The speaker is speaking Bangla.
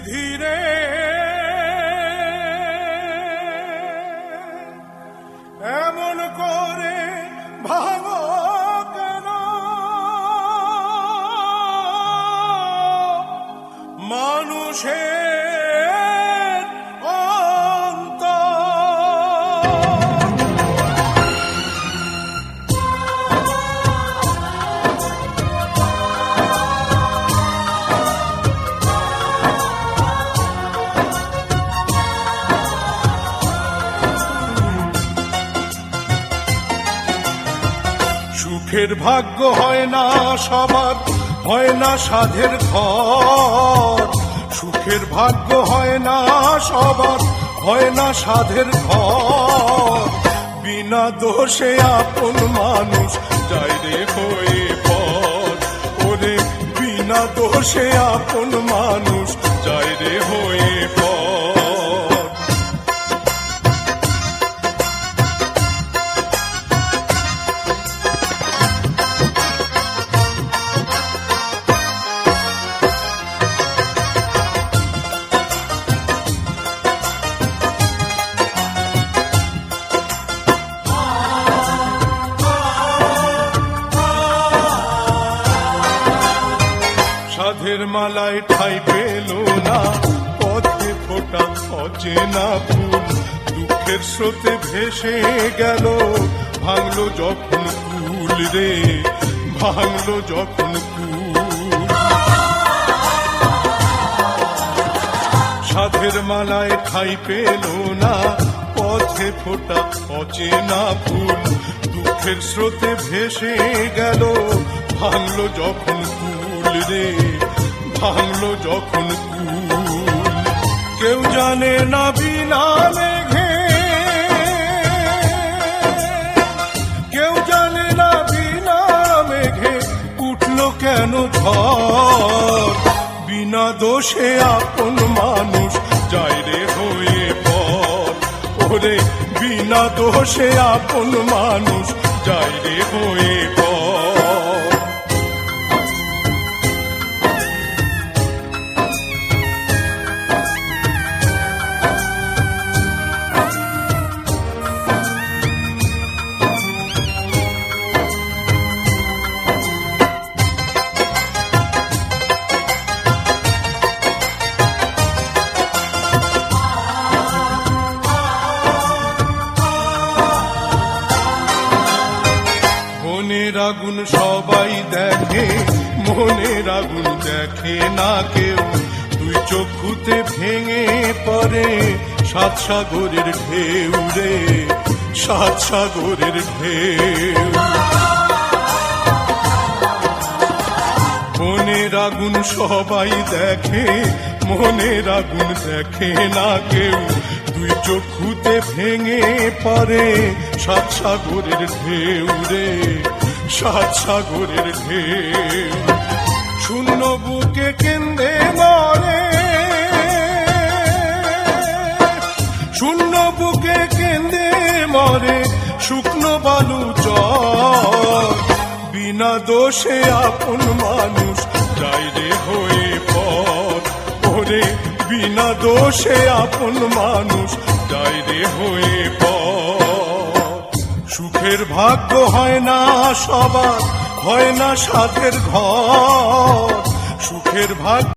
বিধিরে এমন করে ভাব কেন? মানুষের সুখের ভাগ্য হয় না সবার, হয় না সাধের ঘর। সুখের ভাগ্য হয় না সবার, হয় না সাধের ঘর। বিনা দোষে আপন মানুষ যাই রে হয়ে পর। ওরে বিনা দোষে আপন মানুষ যাই রে হয়ে পর। সাধের মালায় ঠাই পেল না। পথে ফোটা অচেনা ফুল দুঃখের স্রোতে ভেসে গেল। ভাঙলো যখন ফুল রে, ভাঙলো যখন সাধের মালায় ঠাই পেল না। পথে ফোটা অচেনা ফুল দুঃখের স্রোতে ভেসে গেল। ভাঙলো যখন ফুল রে ভাঙলো যখন কেউ জানে না বিনা মেঘে। কেউ জানে না বিনা মেঘে উঠল কেন ঝড়? বিনা দোষে আপন মানুষ যায় রে হয়ে পর ওরে, বিনা দোষে আপন মানুষ যায় রে হয়ে পর মনের আগুন সবাই দেখে, মনের আগুন দেখে না কেউ। দুই চক্ষুতে ভেঙে পড়ে সাত সাগরের ঢেউ রে, সাত সাগরের ঢেউ। মনের আগুন সবাই দেখে, মনের আগুন দেখে না কেউ। দুই চক্ষুতে ভেঙে পড়ে সাত সাগরের ঢেউ রে। সাত সাগরের ঢেউ। শূন্য বুকে কেন্দ্রে মরে। শূন্য বুকে কেন্দ্রে মরে শুকনো বালু চর বিনা দোষে আপন মানুষ যাই রে হয়ে পর ওরে বিনা দোষে আপন মানুষ যাই রে হয়ে পর সুখের ভাগ্য হয় না সবার হয় না সাথের ঘর। সুখের ভাগ্য